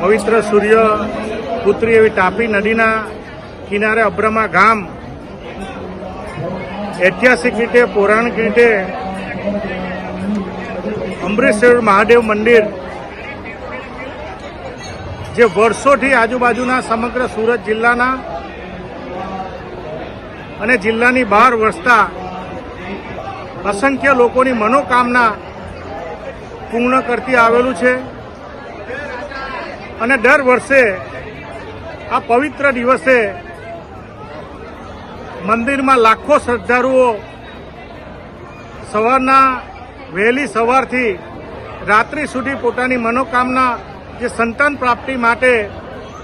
પવિત્ર સૂર્ય પુત્રી એવી તાપી નદીના કિનારે અબ્રમા ગામ. ઐતિહાસિક રીતે, પૌરાણિક રીતે અમૃતસર મહાદેવ મંદિર, જે વર્ષોથી આજુબાજુના સમગ્ર સુરત જિલ્લાના અને જિલ્લાની બહાર વસતા અસંખ્ય લોકોની મનોકામના પૂર્ણ કરતી આવેલું છે. અને દર વર્ષે આ પવિત્ર દિવસે મંદિરમાં લાખો શ્રદ્ધાળુઓ સવારના વહેલી સવારથી રાત્રિ સુધી પોતાની મનોકામના જે સંતાન પ્રાપ્તિ માટે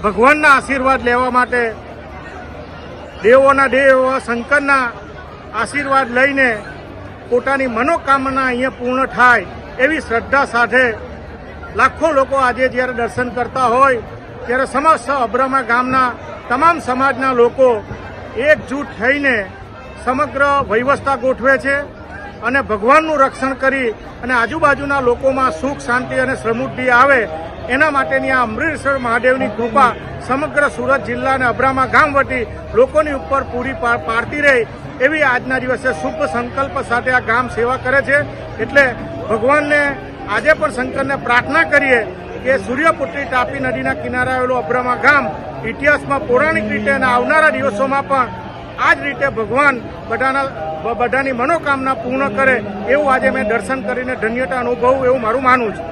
ભગવાનના આશીર્વાદ લેવા માટે દેવોના દેવ શંકરના આશીર્વાદ લઈને પોતાની મનોકામના અહીંયા પૂર્ણ થાય એવી શ્રદ્ધા સાથે લાખો લોકો આજે જ્યારે દર્શન કરતા હોય, ત્યારે સમસ્ત અબ્રમા ગામના તમામ સમાજના લોકો એકજૂટ થઈને સમગ્ર વ્યવસ્થા ગોઠવે છે અને ભગવાનનું રક્ષણ કરી અને આજુબાજુના લોકોમાં સુખ, શાંતિ અને સમૃદ્ધિ આવે, એના માટેની આ અમૃતસર મહાદેવની કૃપા સમગ્ર સુરત જિલ્લા અને અબ્રામા ગામ વટી લોકોની ઉપર પૂરી પાડતી રહે એવી આજના દિવસે શુભ સંકલ્પ સાથે આ ગામ સેવા કરે છે. એટલે ભગવાનને આજે પણ શંકરને પ્રાર્થના કરીએ કે સૂર્યપુત્રી તાપી નદીના કિનારે આવેલું અબ્રમા ગામ ઇતિહાસમાં પૌરાણિક રીતે અને આવનારા દિવસોમાં પણ આ જ રીતે ભગવાન બધાના બધાની મનોકામના પૂર્ણ કરે એવું આજે મેં દર્શન કરીને ધન્યતા અનુભવું એવું મારું માનવું છે.